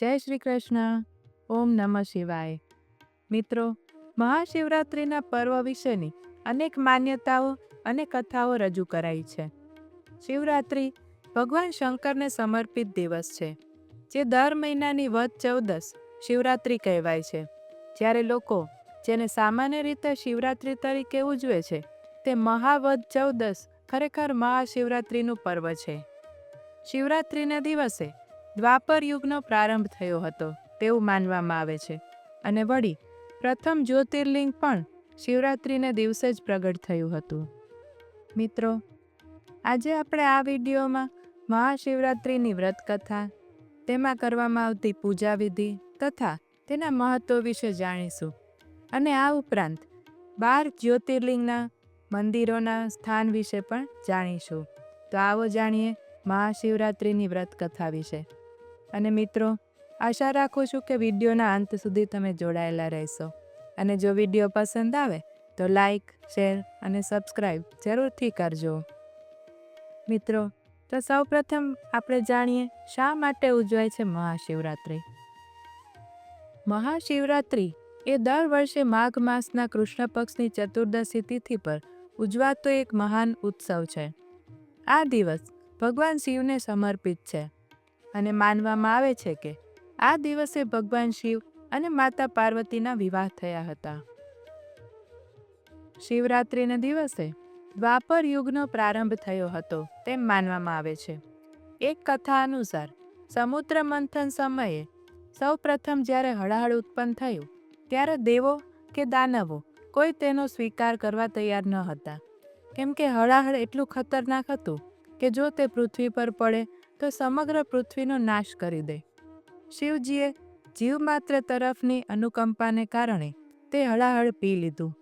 જય શ્રી કૃષ્ણ. ઓમ નમઃ શિવાય. મિત્રો, મહાશિવરાત્રિના પર્વ વિશેની અનેક માન્યતાઓ અને કથાઓ રજૂ કરાઈ છે. શિવરાત્રિ ભગવાન શંકરને સમર્પિત દિવસ છે, જે દર મહિનાની વધ ચૌદસ શિવરાત્રિ કહેવાય છે. જ્યારે લોકો જેને સામાન્ય રીતે શિવરાત્રિ તરીકે ઉજવે છે, તે મહાવધ ચૌદસ ખરેખર મહાશિવરાત્રિનું પર્વ છે. શિવરાત્રિના દિવસે દ્વાપર યુગનો પ્રારંભ થયો હતો, તેવું માનવામાં આવે છે. અને વળી, પ્રથમ જ્યોતિર્લિંગ પણ શિવરાત્રિને દિવસે જ પ્રગટ થયું હતું. મિત્રો, આજે આપણે આ વિડીયોમાં મહાશિવરાત્રિની વ્રતકથા, તેમાં કરવામાં આવતી પૂજા વિધિ તથા તેના મહત્વ વિશે જાણીશું. અને આ ઉપરાંત, બાર જ્યોતિર્લિંગના મંદિરોના સ્થાન વિશે પણ જાણીશું. તો આવો જાણીએ મહાશિવરાત્રિની વ્રતકથા વિશે. અને મિત્રો, આશા રાખું છું કે વિડીયોના અંત સુધી તમે જોડાયેલા રહેશો. અને જો વીડિયો પસંદ આવે, તો લાઈક, શેર અને સબસ્ક્રાઈબ જરૂરથી કરજો. મિત્રો, તો સૌપ્રથમ આપણે જાણીએ શા માટે ઉજવાય છે મહાશિવરાત્રિ. મહાશિવરાત્રિ એ દર વર્ષે માઘ માસના કૃષ્ણ પક્ષની ચતુર્દશી તિથિ પર ઉજવાતો એક મહાન ઉત્સવ છે. આ દિવસ ભગવાન શિવને સમર્પિત છે. અને માનવામાં આવે છે કે આ દિવસે ભગવાન શિવ અને માતા પાર્વતીના વિવાહ થયા હતા. શિવરાત્રિના દિવસે દ્વાપર યુગનો પ્રારંભ થયો હતો તેમ માનવામાં આવે છે. એક કથા અનુસાર સમુદ્ર મંથન સમયે સૌ પ્રથમ જ્યારે હળહળ ઉત્પન્ન થયું, ત્યારે દેવો કે દાનવો કોઈ તેનો સ્વીકાર કરવા તૈયાર ન હતા. કેમ કે હળાહળ એટલું ખતરનાક હતું કે જો તે પૃથ્વી પર પડે તો સમગ્ર પૃથ્વીનો નાશ કરી દે. શિવજીએ જીવમાત્ર તરફની અનુકંપાને કારણે તે હળાહળ પી લીધું.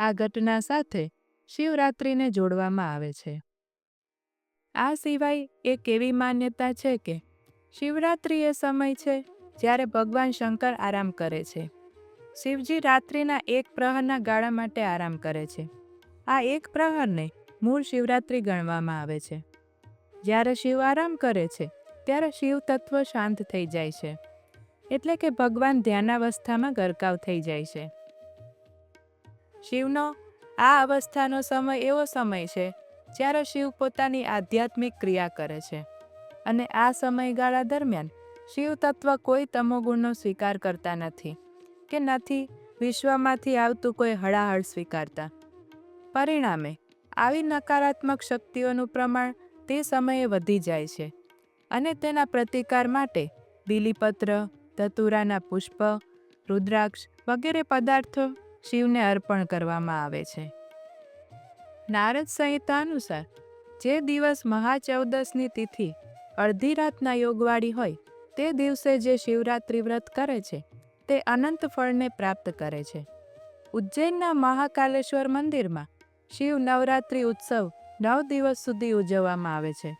આ ઘટના સાથે શિવરાત્રિને જોડવામાં આવે છે. આ સિવાય એક એવી માન્યતા છે કે શિવરાત્રિ એ સમય છે જ્યારે ભગવાન શંકર આરામ કરે છે. શિવજી રાત્રિના એક પ્રહરના ગાળા માટે આરામ કરે છે. આ એક પ્રહરને મૂળ શિવરાત્રિ ગણવામાં આવે છે. જ્યારે શિવ આરામ કરે છે, ત્યારે શિવ તત્વ શાંત થઈ જાય છે. એટલે કે ભગવાન ધ્યાનાવસ્થામાં ગરકાવ થઈ જાય છે. શિવનો આ અવસ્થાનો સમય એવો સમય છે, જ્યારે શિવ પોતાની આધ્યાત્મિક ક્રિયા કરે છે. અને આ સમયગાળા દરમિયાન શિવ તત્વ કોઈ તમોગુણનો સ્વીકાર કરતા નથી, કે નથી વિશ્વમાંથી આવતું કોઈ હળાહળ સ્વીકારતા. પરિણામે, આવી નકારાત્મક શક્તિઓનું પ્રમાણ તે સમયે વધી જાય છે અને તેના પ્રતિકાર માટે બીલીપત્ર ધતુરાના પુષ્પ, રુદ્રાક્ષ વગેરે પદાર્થો શિવને અર્પણ કરવામાં આવે છે. નારદ સંહિતા અનુસાર, જે દિવસ મહાચૌદસની તિથિ અડધી રાતના યોગવાળી હોય, તે દિવસે જે શિવરાત્રિ વ્રત કરે છે, તે અનંત ફળને પ્રાપ્ત કરે છે. ઉજ્જૈનના મહાકાલેશ્વર મંદિરમાં શિવ નવરાત્રિ ઉત્સવ નવ દિવસ સુધી ઉજવવામાં આવે છે.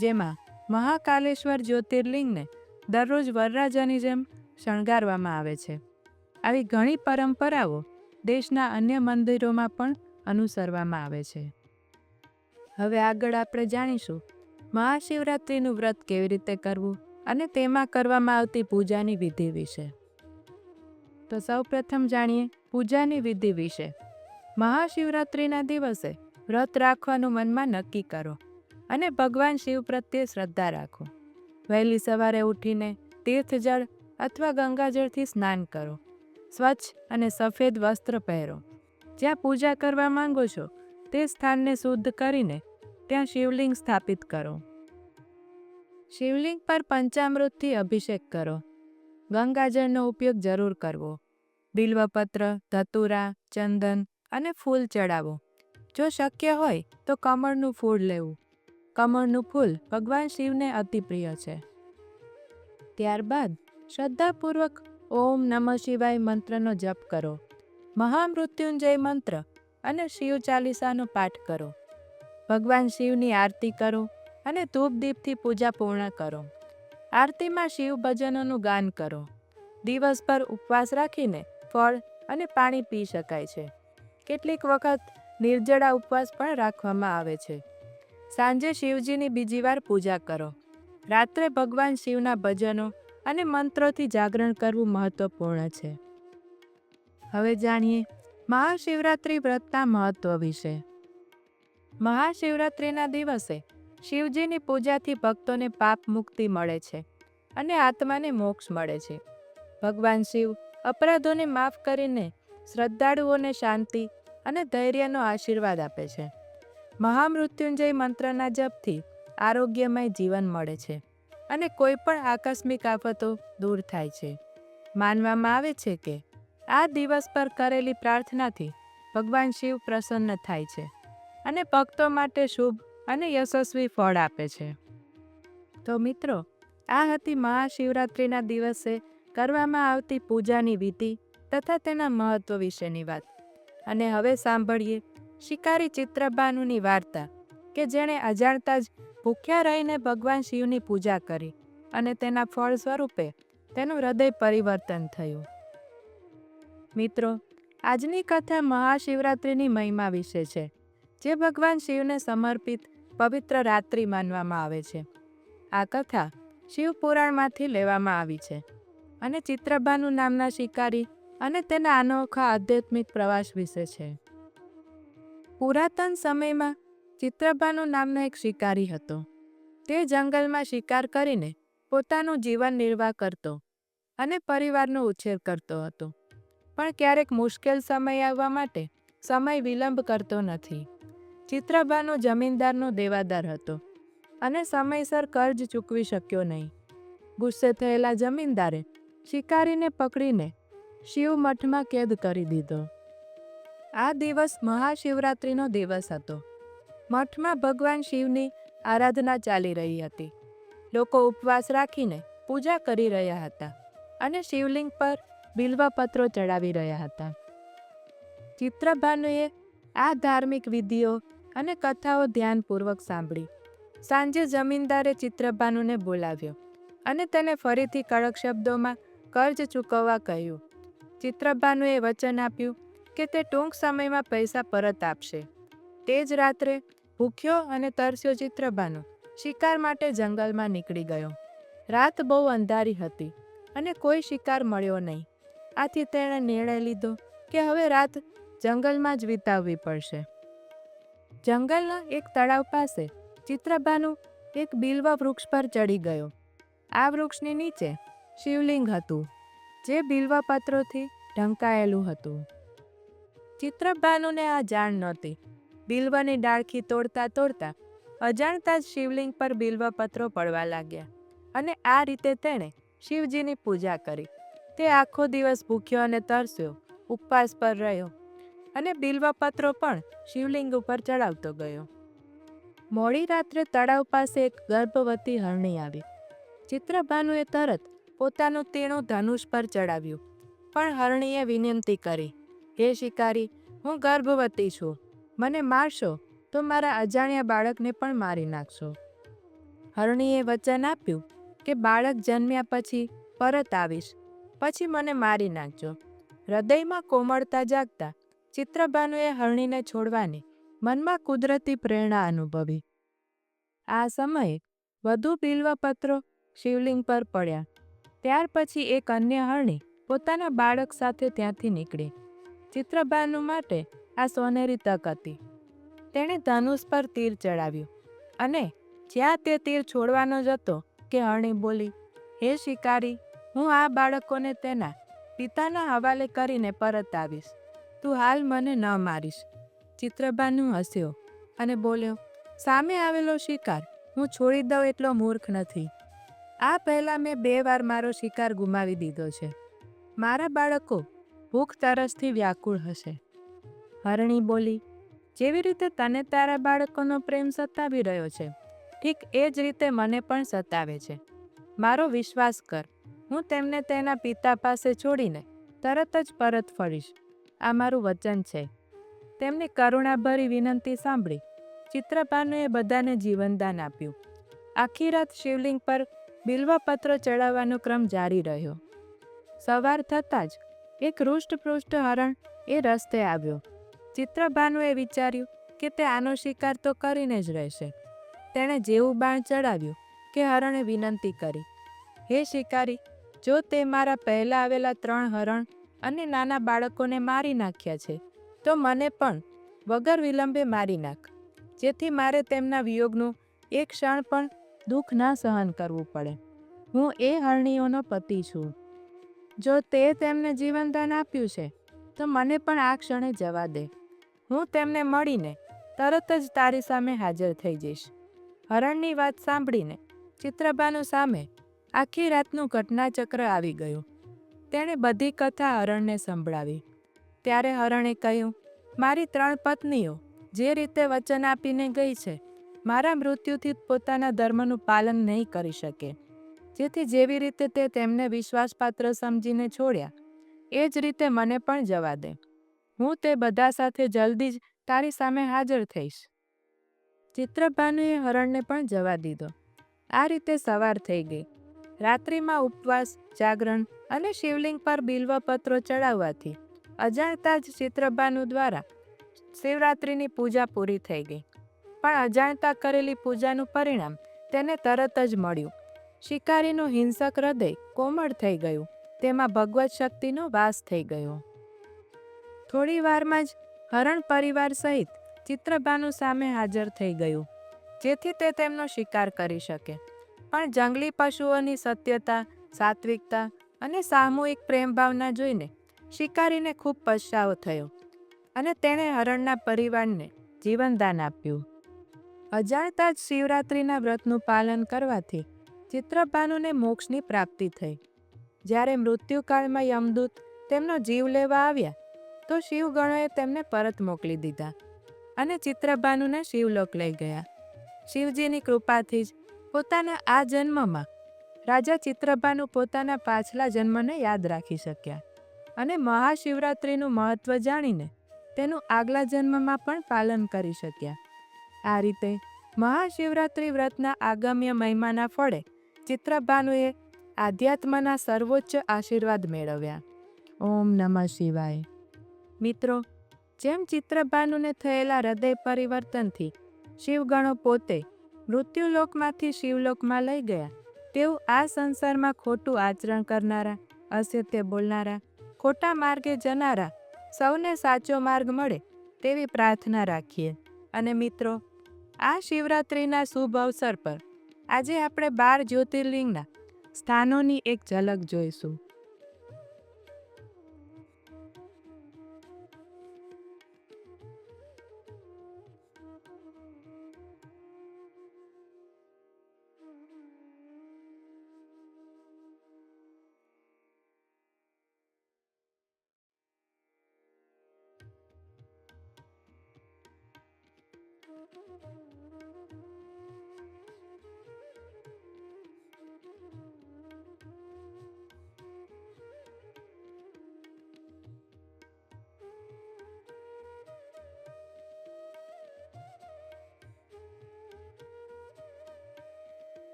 જેમાં મહાકાલેશ્વર જ્યોતિર્લિંગને દરરોજ વરરાજાની જેમ શણગારવામાં આવે છે. આવી ઘણી પરંપરાઓ દેશના અન્ય મંદિરોમાં પણ અનુસરવામાં આવે છે. હવે આગળ આપણે જાણીશું મહાશિવરાત્રિનું વ્રત કેવી રીતે કરવું અને તેમાં કરવામાં આવતી પૂજાની વિધિ વિશે. તો સૌપ્રથમ જાણીએ પૂજાની વિધિ વિશે. મહાશિવરાત્રિના દિવસે વ્રત રાખવાનું મનમાં નક્કી કરો અને ભગવાન શિવ પ્રત્યે શ્રદ્ધા રાખો. વહેલી સવારે ઉઠીને તીર્થજળ અથવા ગંગાજળથી સ્નાન કરો. સ્વચ્છ અને સફેદ વસ્ત્ર પહેરો. જ્યાં પૂજા કરવા માંગો છો તે સ્થાનને શુદ્ધ કરીને ત્યાં શિવલિંગ સ્થાપિત કરો. શિવલિંગ પર પંચામૃતથી અભિષેક કરો. ગંગાજળનો ઉપયોગ જરૂર કરવો. બિલ્વપત્ર, ધતુરા, ચંદન અને ફૂલ ચડાવો. જો શક્ય હોય, તો કમળનું ફૂલ લેવું. કમળનું ફૂલ ભગવાન શિવને અતિ પ્રિય છે. ત્યારબાદ શ્રદ્ધાપૂર્વક ઓમ નમઃ શિવાય મંત્રનો જપ કરો. મહામૃત્યુંજય મંત્ર અને શિવ ચાલીસાનો પાઠ કરો. ભગવાન શિવની આરતી કરો અને ધૂપદીપથી પૂજા પૂર્ણ કરો. આરતીમાં શિવ ભજનોનું ગાન કરો. દિવસભર ઉપવાસ રાખીને ફળ અને પાણી પી શકાય છે. કેટલીક વખત નિર્જળા ઉપવાસ પણ રાખવામાં આવે છે. સાંજે શિવજીની બીજી વાર પૂજા કરો. રાત્રે ભગવાન શિવના ભજનો અને મંત્રોથી જાગરણ કરવું મહત્વપૂર્ણ છે. હવે જાણીએ મહાશિવરાત્રિ વ્રતના મહત્વ વિશે. મહાશિવરાત્રિના દિવસે શિવજીની પૂજાથી ભક્તોને પાપ મુક્તિ મળે છે અને આત્માને મોક્ષ મળે છે. ભગવાન શિવ અપરાધોને માફ કરીને શ્રદ્ધાળુઓને શાંતિ અને ધૈર્યનો આશીર્વાદ આપે છે. મહામૃત્યુંજય મંત્રના જપથી આરોગ્યમય જીવન મળે છે અને કોઈ પણ આકસ્મિક આફતો દૂર થાય છે. માનવામાં આવે છે કે આ દિવસ પર કરેલી પ્રાર્થનાથી ભગવાન શિવ પ્રસન્ન થાય છે અને ભક્તો માટે શુભ અને યશસ્વી ફળ આપે છે. તો મિત્રો, આ હતી મહાશિવરાત્રિના દિવસે કરવામાં આવતી પૂજાની વિધિ તથા તેના મહત્વ વિશેની વાત. અને હવે સાંભળીએ શિકારી ચિત્રબાનુની વાર્તા, કે જેણે અજાણતા જ ભૂખ્યા રહીને ભગવાન શિવની પૂજા કરી અને તેના ફળ સ્વરૂપે તેનું હૃદય પરિવર્તન થયું. મિત્રો, આજની કથા મહાશિવરાત્રિની મહિમા વિશે છે, જે ભગવાન શિવને સમર્પિત પવિત્ર રાત્રિ માનવામાં આવે છે. આ કથા શિવ પુરાણમાંથી લેવામાં આવી છે અને ચિત્રભાનુ નામના શિકારી અને તેના અનોખા આધ્યાત્મિક પ્રવાસ વિશે છે. પુરાતન સમયમાં ચિત્રભાનુ નામનો એક શિકારી હતો. તે જંગલમાં શિકાર કરીને પોતાનું જીવન નિર્વાહ કરતો અને પરિવારનો ઉછેર કરતો હતો. પણ ક્યારેક મુશ્કેલ સમય આવવા માટે સમય વિલંબ કરતો નથી. ચિત્રભાનુ જમીનદારનો દેવાદાર હતો અને સમયસર કર્જ ચૂકવી શક્યો નહીં. ગુસ્સે થયેલા જમીનદારે શિકારીને પકડીને શિવ મઠમાં કેદ કરી દીધો. આ દિવસ મહાશિવરાત્રિનો દિવસ હતો. મઠમાં ભગવાન શિવની આરાધના ચાલી રહી હતી. લોકો ઉપવાસ રાખીને પૂજા કરી રહ્યા હતા અને શિવલિંગ પર બિલ્વપત્રો ચડાવી રહ્યા હતા. ચિત્રભાનુએ આ ધાર્મિક વિધિઓ અને કથાઓ ધ્યાનપૂર્વક સાંભળી. સાંજે જમીનદારે ચિત્રભાનુને બોલાવ્યો અને તેને ફરીથી કડક શબ્દોમાં કર્જ ચૂકવવા કહ્યું. ચિત્રભાનુએ વચન આપ્યું કે તે ટૂંક સમયમાં પૈસા પરત આપશે. તે જ રાત્રે ભૂખ્યો અને તરસ્યો ચિત્રબાનુ શિકાર માટે જંગલમાં નીકળી ગયો. રાત બહુ અંધારી હતી અને કોઈ શિકાર મળ્યો નહીં. આથી તેણે નિર્ણય લીધો કે હવે રાત જંગલમાં જ વિતાવવી પડશે. જંગલના એક તળાવ પાસે ચિત્રબાનુ એક બિલવા વૃક્ષ પર ચડી ગયો. આ વૃક્ષની નીચે શિવલિંગ હતું. જે બિલ્વપત્રોથી ઢંકાયેલું હતું. ચિત્રભાનુને આ જાણ નહોતી. બિલ્વાની ડાળખી તોડતા તોડતા અજાણતા જ શિવલિંગ પર બિલ્વપત્રો પડવા લાગ્યા અને આ રીતે તેણે શિવજીની પૂજા કરી. તે આખો દિવસ ભૂખ્યો અને તરસ્યો, ઉપવાસ પર રહ્યો અને બિલ્વપત્રો પણ શિવલિંગ ઉપર ચડાવતો ગયો. મોડી રાત્રે તળાવ પાસે એક ગર્ભવતી હરણી આવી. ચિત્રભાનુએ તરત પોતાનું તીણું ધનુષ પર ચડાવ્યું. પણ હરણીએ વિનંતી કરી, હે શિકારી, હું ગર્ભવતી છું. મને મારશો તો મારા અજાણ્યા બાળકને પણ મારી નાખશો. હરણીએ વચન આપ્યું કે બાળક જન્મ્યા પછી પરત આવીશ, પછી મને મારી નાખજો. હૃદયમાં કોમળતા જાગતા ચિત્રભાનુએ હરણીને છોડવાની મનમાં કુદરતી પ્રેરણા અનુભવી. આ સમયે વધુ બિલ્વપત્રો શિવલિંગ પર પડ્યા. ત્યાર પછી એક અન્ય હરણી પોતાના બાળક સાથે ત્યાંથી નીકળી. ચિત્રભાનુ માટે આ સોનેરી તક હતી. તેણે ધનુષ પર તીર ચડાવ્યું અને જ્યાં તે તીર છોડવાનો જ હતો કે હરણી બોલી, હે શિકારી, હું આ બાળકોને તેના પિતાના હવાલે કરીને પરત આવીશ. તું હાલ મને ન મારીશ. ચિત્રભાનુ હસ્યો અને બોલ્યો, સામે આવેલો શિકાર, હું છોડી દઉં એટલો મૂર્ખ નથી. આ પહેલાં મેં બે વાર મારો શિકાર ગુમાવી દીધો છે. મારા બાળકો ભૂખ તરસથી વ્યાકુળ હશે. હરણી બોલી, જેવી રીતે તને તારા બાળકોનો પ્રેમ સતાવી રહ્યો છે, ઠીક એ જ રીતે મને પણ સતાવે છે. મારો વિશ્વાસ કર, હું તેમને તેના પિતા પાસે છોડીને તરત જ પરત ફરીશ. આ મારું વચન છે. તેમની કરુણાભરી વિનંતી સાંભળી ચિત્રપાનુએ બધાને જીવનદાન આપ્યું. આખી રાત શિવલિંગ પર બિલ્વપત્ર ચડાવવાનો ક્રમ જારી રહ્યો. સવાર થતાં જ એક હૃષ્ટપૃષ્ટ હરણ એ રસ્તે આવ્યો. ચિત્રભાનુએ વિચાર્યું કે તે આનો શિકાર તો કરીને જ રહેશે. તેણે જેવું બાણ ચડાવ્યું કે હરણે વિનંતી કરી, હે શિકારી, જો તે મારા પહેલાં આવેલા ત્રણ હરણ અને નાના બાળકોને મારી નાખ્યા છે, તો મને પણ વગર વિલંબે મારી નાખ, જેથી મારે તેમના વિયોગનું એક ક્ષણ પણ દુઃખ ના સહન કરવું પડે. હું એ હરણીઓનો પતિ છું. જો તે તેમને જીવનદાન આપ્યું છે, તો મને પણ આ ક્ષણે જવા દે. હું તેમને મળીને તરત જ તારી સામે હાજર થઈ જઈશ. હરણની વાત સાંભળીને ચિત્રબાનું સામે આખી રાતનું ઘટનાચક્ર આવી ગયું. તેણે બધી કથા હરણને સંભળાવી. ત્યારે હરણે કહ્યું, મારી ત્રણ પત્નીઓ જે રીતે વચન આપીને ગઈ છે મારા મૃત્યુથી પોતાના ધર્મનું પાલન નહીં કરી શકે. જેથી જેવી રીતે તે તેમને વિશ્વાસપાત્ર સમજીને છોડ્યા, એ જ રીતે મને પણ જવા દે. હું તે બધા સાથે જલ્દી જ તારી સામે હાજર થઈશ. ચિત્રભાનુએ હરણને પણ જવા દીધો. આ રીતે સવાર થઈ ગઈ. રાત્રિમાં ઉપવાસ, જાગરણ અને શિવલિંગ પર બિલ્વપત્રો ચડાવવાથી અજાણતા જ ચિત્રભાનુ દ્વારા શિવરાત્રિની પૂજા પૂરી થઈ ગઈ. પણ અજાણતા કરેલી પૂજાનું પરિણામ તેને તરત જ મળ્યું. શિકારીનું હિંસક હૃદય કોમળ થઈ ગયું. તેમાં ભગવત શક્તિનો વાસ થઈ ગયો. થોડી વારમાં જ હરણ પરિવાર સહિત ચિત્રભાનુ સામે હાજર થઈ ગયું, જેથી તે તેમનો શિકાર કરી શકે. પણ જંગલી પશુઓની સત્યતા, સાત્વિકતા અને સામૂહિક પ્રેમ ભાવના જોઈને શિકારીને ખૂબ પછતાવો થયો અને તેણે હરણના પરિવારને જીવનદાન આપ્યું. અજાણતા જ શિવરાત્રિના વ્રતનું પાલન કરવાથી ચિત્રભાનુને મોક્ષની પ્રાપ્તિ થઈ. જ્યારે મૃત્યુકાળમાં યમદૂત તેમનો જીવ લેવા આવ્યા, તો શિવગણોએ તેમને પરત મોકલી દીધા અને ચિત્રભાનુને શિવલોક લઈ ગયા. શિવજીની કૃપાથી જ પોતાના આ જન્મમાં રાજા ચિત્રભાનુ પોતાના પાછલા જન્મને યાદ રાખી શક્યા અને મહાશિવરાત્રિનું મહત્વ જાણીને તેનું આગલા જન્મમાં પણ પાલન કરી શક્યા. આ રીતે મહાશિવરાત્રિ વ્રતના આગમ્ય મહિમાના ફળે ચિત્રભાનુએ આધ્યાત્મના સર્વોચ્ચ આશીર્વાદ મેળવ્યા. ઓમ નમઃ શિવાય. મિત્રો, જેમ ચિત્રભાનુને થયેલા હૃદય પરિવર્તનથી શિવગણો પોતે મૃત્યુલોકમાંથી શિવલોકમાં લઈ ગયા તેવું આ સંસારમાં ખોટું આચરણ કરનારા, અસત્ય બોલનારા, ખોટા માર્ગે જનારા, સૌને સાચો માર્ગ મળે તેવી પ્રાર્થના રાખીએ. અને મિત્રો આ શિવરાત્રિના શુભ અવસર પર આજે આપણે બાર જ્યોતિર્લિંગના સ્થાનોની એક ઝલક જોઈશું.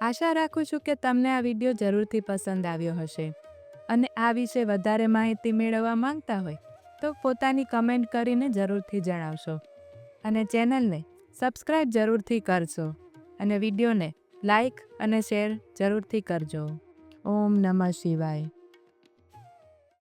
આશા રાખું છું કે તમને આ વીડિયો જરૂરથી પસંદ આવ્યો હશે અને આ વિશે વધારે માહિતી મેળવવા માંગતા હોય તો પોતાની કમેન્ટ કરીને જરૂરથી જણાવશો અને ચેનલને સબસ્ક્રાઈબ જરૂરથી કરશો અને વિડીયોને લાઈક અને શેર જરૂરથી કરજો. ઓમ નમઃ શિવાય.